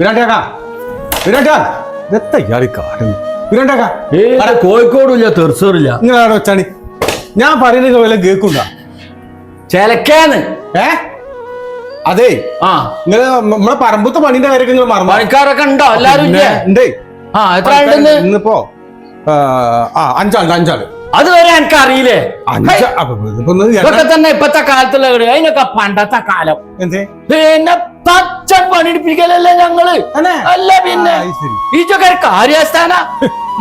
വിരാണ്ടേക്കാ വിരാണ്ടാ ഇതെത്താ ഇയാളി കാടുന്നു വിരാണ്ടേക്കാ ഏ കോഴിക്കോടും ഇല്ല തെർസൂറില്ല നിങ്ങളവിടെ വെച്ചാണി ഞാൻ പറയുന്നത് വല്ല കേക്കുണ്ടോ ചെലക്കാന്ന്. ഏ? അതെ. ആ. നിങ്ങൾ നമ്മളെ പറമ്പത്തെ പണിന്റെ കാര്യമൊക്കെ നിങ്ങൾ മറന്നു? പണിക്കാരൊക്കെ ഉണ്ടോ? എല്ലാരും ഇല്ലേ? ഉണ്ടേ. ആ എത്ര ഇന്നിപ്പോ ആ, അഞ്ചാളുണ്ട് അഞ്ചാൾ. അതുവരെ എനിക്ക് അറിയില്ലേ ഇതൊക്കെ തന്നെ ഇപ്പത്തെ കാലത്തുള്ള അതിനൊക്കെ പണ്ടത്തെ കാലം. എന്തേ? പിന്നെ പണിയെടുപ്പിക്കലല്ലേ ഞങ്ങൾ? അല്ലേ? പിന്നെ. ഈച്ചൊക്കെ കാര്യസ്ഥാന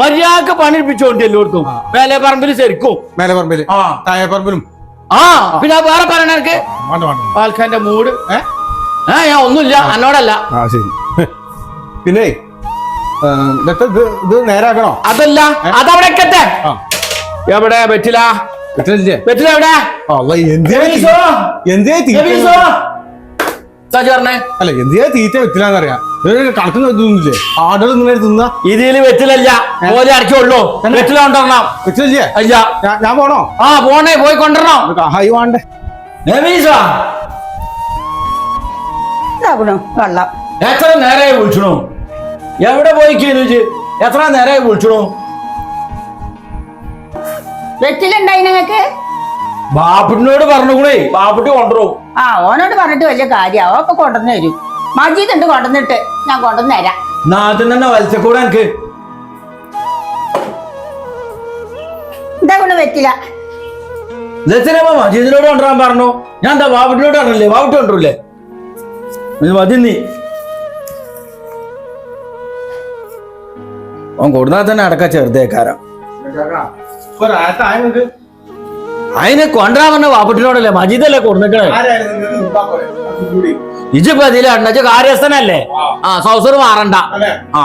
മര്യാദയ്ക്ക് പണിയെടുപ്പിച്ചോണ്ട് എല്ലായിടത്തും ആ. മേലെ പറമ്പിൽ ശരിക്കും മേലെ താഴെപ്പറമ്പിലും. ആ പിന്നെ വേറെ പറയണക്ക് എനിക്ക് മൂട്. മൂഡ് ഏ ഞാൻ ഒന്നുമില്ല എന്നോടല്ല പിന്നെ ഇത് നേരാക്കണോ? അതല്ല അതവിടെ എവിടെ പറ്റില്ല പറ്റില്ലേ എവിടെ? എന്തേ എന്തേ? സാജി പറഞ്ഞേ. അല്ല എന്തേ തീറ്റ വെച്ചില്ലാന്നറിയാം കണക്കുന്ന ഇതൊന്നുമില്ലേ ആടുകൾ ഇങ്ങനെ തിന്നാ? ഇതിൽ വെറ്റിലല്ല. പോലെ അടച്ചുള്ളൂ വെറ്റില കൊണ്ടുവരണം. വെച്ചില്ലേ അല്ല. ഞാൻ- പോണോ? ആ പോണേ. പോയി കൊണ്ടുവരണം. ഹൈ വേണ്ടേ വെള്ളം എത്ര നേരമായി വിളിച്ചണു? എവിടെ പോയി കേനുജ് എത്ര നേരമായി വിളിച്ചണു? വെറ്റിലുണ്ടായി നിങ്ങക്ക്? ബാപ്പുട്ടിനോട് പറഞ്ഞുകൂടെ? ബാപ്പുട്ടി കൊണ്ടുവരും ആ ഓനോട് പറഞ്ഞിട്ട് വലിയ കാര്യം. അവ കൊണ്ടുവന്നു തരും. മജീദ് ഉണ്ട് കൊണ്ടുവന്നിട്ട്. ഞാൻ കൊണ്ടുവന്നു തരാം. നാട്ടിൽ തന്നെ വലിച്ചക്കൂടെ എനിക്ക്. ഇതാകണു വെറ്റില. ലച്ചനമ്മ മജീദിനോട് കൊണ്ടുവരാൻ പറഞ്ഞു. ഞാൻ എന്താ പറഞ്ഞില്ലേ? കൊണ്ടുവരില്ലേ? മതി നീ തന്നെ അടക്ക ചെറുതേക്കാരം. അതിന് കൊണ്ടാ പറഞ്ഞ വാപ്പുട്ടിനോടല്ലേ? മജീദല്ലേ കൊടുന്നിട്ടേ ഇജിപ്പോ ഇതിലെ അണ്ണച്ച് കാര്യസ്ഥനല്ലേ? ആ. സൗസർ മാറണ്ട. ആ.